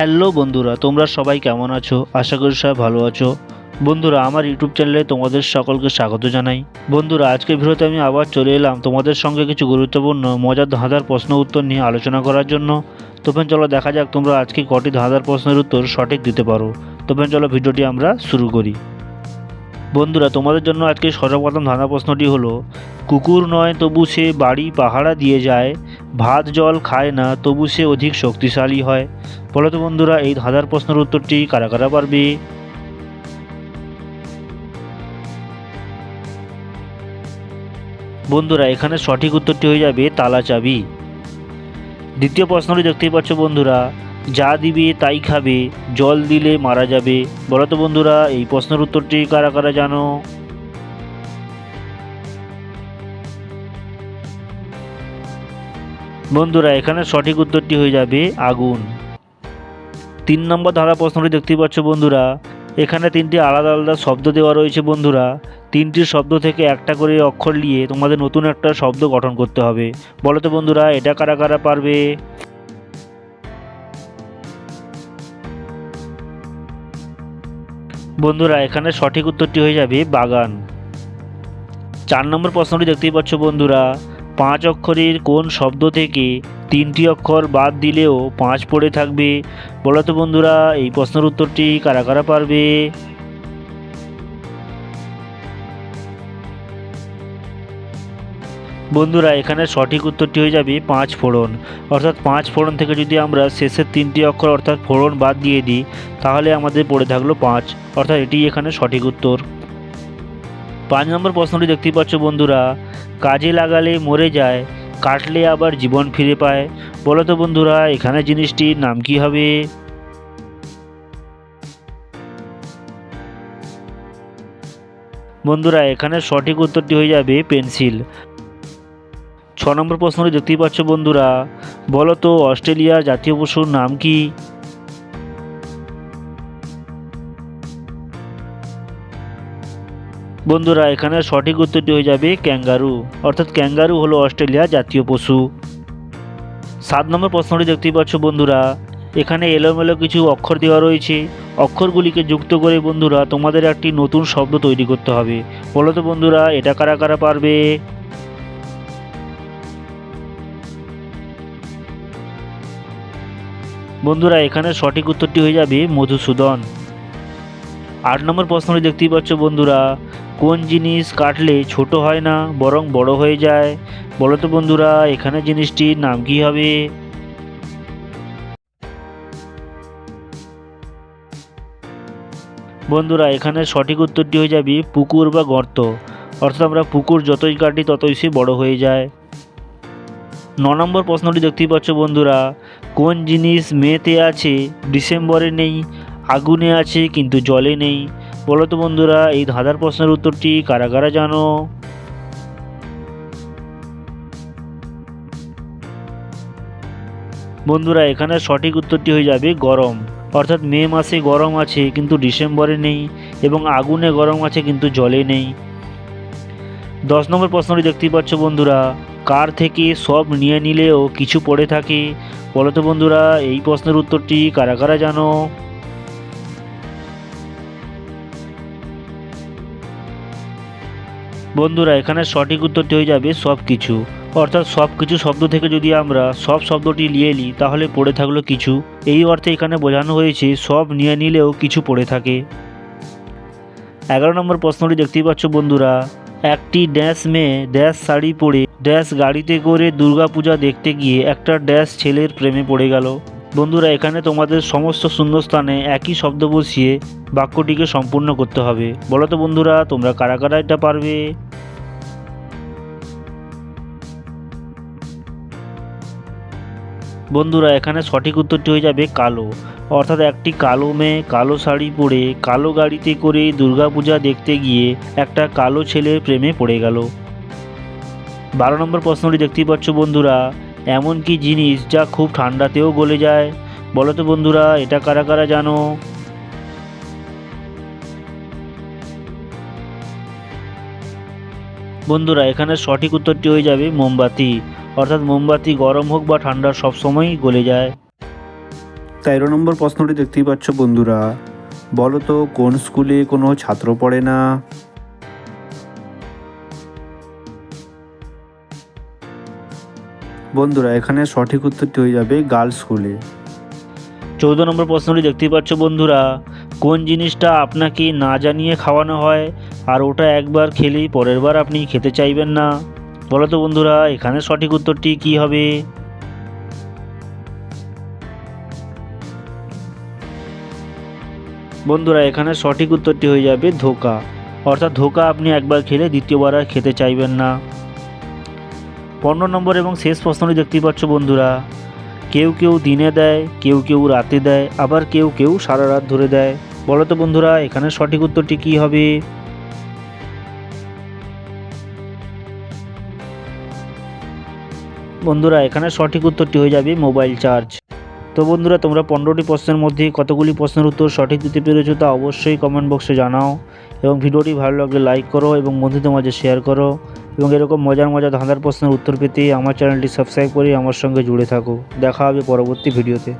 Hello বন্ধুরা, তোমরা সবাই কেমন আছো? আশা করি সবাই ভালো আছো। বন্ধুরা, আমার ইউটিউব চ্যানেলে তোমাদের সকলকে স্বাগত জানাই। বন্ধুরা, আজকের ভিডিওতে আমি আবার চলে এলাম তোমাদের সঙ্গে কিছু গুরুত্বপূর্ণ, মজার ধাঁধার প্রশ্ন উত্তর নিয়ে আলোচনা করার জন্য। তো ফ্রেন্ড চলো দেখা যাক তোমরা আজকে কটি ধাঁধার প্রশ্নের উত্তর সঠিক দিতে পারো। তো ফ্রেন্ড চলো ভিডিওটি আমরা শুরু করি। বন্ধুরা, তোমাদের জন্য আজকে সর্বপ্রথম ধাঁধা প্রশ্নটি হলো, কুকুর নয় তবু সে বাড়ি পাহারা দিয়ে যায়, ভাত জল খায় না তবু সে অধিক শক্তিশালী হয়। বলো তো বন্ধুরা, এই ধাঁধার প্রশ্নের উত্তরটি কারা কারা পারবে? বন্ধুরা, এখানে সঠিক উত্তরটি হয়ে যাবে তালা চাবি। দ্বিতীয় প্রশ্নটি দেখতেই পাচ্ছ বন্ধুরা, যা দিবে তাই খাবে, জল দিলে মারা যাবে। বলো তো বন্ধুরা, এই প্রশ্নের উত্তরটি কারা কারা জানো? বন্ধুরা, এখানে সঠিক উত্তরটি হয়ে যাবে আগুন। তিন নম্বর ধারা প্রশ্নটি দেখতেই পাচ্ছ বন্ধুরা। এখানে তিনটি আলাদা আলাদা শব্দ দেওয়া রয়েছে বন্ধুরা। তিনটি শব্দ থেকে একটা করে অক্ষর নিয়ে তোমাদের নতুন একটা শব্দ গঠন করতে হবে। বলো তো বন্ধুরা, এটা কারা কারা পারবে? বন্ধুরা, এখানে সঠিক উত্তরটি হয়ে যাবে বাগান। চার নম্বর প্রশ্নটি দেখতেই পাচ্ছ বন্ধুরা। পাঁচ অক্ষরের কোন শব্দ থেকে তিনটি অক্ষর বাদ দিলেও পাঁচ পড়ে থাকবে? বলো তো বন্ধুরা, এই প্রশ্নের উত্তরটি কারা কারা পারবে? বন্ধুরা, এখানে সঠিক উত্তরটি হয়ে যাবে পাঁচ ফোড়ন। অর্থাৎ পাঁচ ফোড়ন থেকে যদি আমরা শেষের তিনটি অক্ষর অর্থাৎ ফোড়ন বাদ দিয়ে দিই, তাহলে আমাদের পড়ে থাকল পাঁচ। অর্থাৎ এটি এখানে সঠিক উত্তর। পাঁচ নম্বর প্রশ্নটি দেখতেই পাচ্ছ বন্ধুরা কাজে লাগালে মরে যায়, কাটলে আবার জীবন ফিরে পায়। বলো তো বন্ধুরা, এখানে জিনিসটির নাম কি হবে? বন্ধুরা, এখানে সঠিক উত্তরটি হয়ে যাবে পেন্সিল। ছ নম্বর প্রশ্নটি দেখতেই পাচ্ছ বন্ধুরা। বলো তো, অস্ট্রেলিয়ার জাতীয় পশুর নাম কি? বন্ধুরা, এখানে সঠিক উত্তরটি হয়ে যাবে ক্যাঙ্গারু। অর্থাৎ ক্যাঙ্গারু হলো অস্ট্রেলিয়ার জাতীয় পশু। সাত নম্বর প্রশ্নটি দেখতেই পাচ্ছ বন্ধুরা, এখানে এলোমেলো কিছু অক্ষর দেওয়া রয়েছে। অক্ষরগুলিকে যুক্ত করে বন্ধুরা, তোমাদের একটি নতুন শব্দ তৈরি করতে হবে। বলো তো বন্ধুরা, এটা কারা কারা পারবে? বন্ধুরা, এখানে সঠিক উত্তরটি হয়ে যাবে মধুসূদন। আট নম্বর প্রশ্নটি দেখতেই পাচ্ছ বন্ধুরা কোন জিনিস কাটলে ছোট হয় না, বরং বড় হয়ে যায়? বলো তো বন্ধুরা, এখানে জিনিসটির নাম কি হবে? বন্ধুরা, এখানে সঠিক উত্তরটি হয়ে যাবে পুকুর বা গর্ত। অর্থাৎ আমরা পুকুর যতই কাটি, ততই সে বড় হয়ে যায়। ন নম্বর প্রশ্নটি দেখতেই পাচ্ছ বন্ধুরা, কোন জিনিস মেতে আছে, ডিসেম্বরে নেই, আগুনে আছে, কিন্তু জলে নেই? বলো তো বন্ধুরা, এই ধাঁধার প্রশ্নের উত্তরটি কারা কারা জানো? বন্ধুরা, এখানে সঠিক উত্তরটি হয়ে যাবে গরম। অর্থাৎ মে মাসে গরম আছে কিন্তু ডিসেম্বরে নেই এবং আগুনে গরম আছে কিন্তু জলে নেই। দশ নম্বর প্রশ্নটি দেখতেই পাচ্ছ বন্ধুরা, কার থেকে সব নিয়ে নিলেও কিছু পড়ে থাকে? বলো তো বন্ধুরা, এই প্রশ্নের উত্তরটি কারা কারা জানো? বন্ধুরা, এখানে সঠিক উত্তরটি হয়ে যাবে সব কিছু অর্থাৎ সব কিছু শব্দ থেকে যদি আমরা সব শব্দটি নিয়ে নিই, তাহলে পড়ে থাকল কিছু। এই অর্থে এখানে বোঝানো হয়েছে, সব নিয়ে নিলেও কিছু পড়ে থাকে। এগারো নম্বর প্রশ্নটি দেখতেই পাচ্ছ বন্ধুরা, একটি ড্যাশ মেয়ে ড্যাশ শাড়ি পরে ড্যাশ গাড়িতে করে দুর্গাপূজা দেখতে গিয়ে একটা ড্যাশ ছেলের প্রেমে পড়ে গেল। বন্ধুরা, এখানে তোমাদের সমস্ত শূন্যস্থানে একই শব্দ বসিয়ে বাক্যটিকে সম্পূর্ণ করতে হবে। বলো তো বন্ধুরা, তোমরা কারা কারা এটা পারবে? বন্ধুরা, এখানে সঠিক উত্তরটি হয়ে যাবে কালো। অর্থাৎ একটি কালো মেয়ে কালো শাড়ি পরে কালো গাড়িতে করে দুর্গাপূজা দেখতে গিয়ে একটা কালো ছেলের প্রেমে পড়ে গেল। বারো নম্বর প্রশ্নটি দেখতেই পাচ্ছ বন্ধুরা, এমন কি জিনিস যা খুব ঠান্ডাতেও গলে যায়? বলো তো বন্ধুরা, এটা কারা কারা জানো? বন্ধুরা, এখানে সঠিক উত্তরটি হয়ে যাবে মোমবাতি। অর্থাৎ মোমবাতি গরম হোক বা ঠান্ডা সব সময়ই গলে যায়। তেরো নম্বর প্রশ্নটি দেখতেই পাচ্ছ বন্ধুরা। বলো তো, কোন স্কুলে কোনো ছাত্র পড়ে না? বন্ধুরা, এখানে সঠিক উত্তরটি হয়ে যাবে গার্লস স্কুলে। চৌদ্দ নম্বর প্রশ্নটি দেখতেই পাচ্ছ বন্ধুরা, কোন জিনিসটা আপনাকে না জানিয়ে খাওয়ানো হয় আর ওটা একবার খেলেই পরের বার আপনি খেতে চাইবেন না? বলো তো বন্ধুরা, এখানে সঠিক উত্তরটি কি হবে? বন্ধুরা, এখানে সঠিক উত্তরটি হয়ে যাবে ধোকা। অর্থাৎ ধোকা আপনি একবার খেলে দ্বিতীয়বার আর খেতে চাইবেন না। পনেরো নম্বর এবং শেষ প্রশ্নটি দেখতেই পাচ্ছ বন্ধুরা কেউ কেউ দিনে দেয়, কেউ কেউ রাতে দেয়, আবার কেউ কেউ সারা রাত ধরে দেয়। বলো তো বন্ধুরা, এখানে সঠিক উত্তরটি কী হবে? বন্ধুরা, এখানে সঠিক উত্তরটি হয়ে যাবে মোবাইল চার্জ। তো বন্ধুরা, তোমরা পনেরোটি প্রশ্নের মধ্যে কতগুলি প্রশ্নের উত্তর সঠিক দিতে পেরেছ তা অবশ্যই কমেন্ট বক্সে জানাও। এবং ভিডিওটি ভালো লাগলে লাইক করো এবং বন্ধুদের মাঝে শেয়ার করো। এবং এরকম মজার মজার ধাঁধার প্রশ্নের উত্তর পেতে আমার চ্যানেলটি সাবস্ক্রাইব করে আমার সঙ্গে জুড়ে থাকো। দেখা হবে পরবর্তী ভিডিওতে।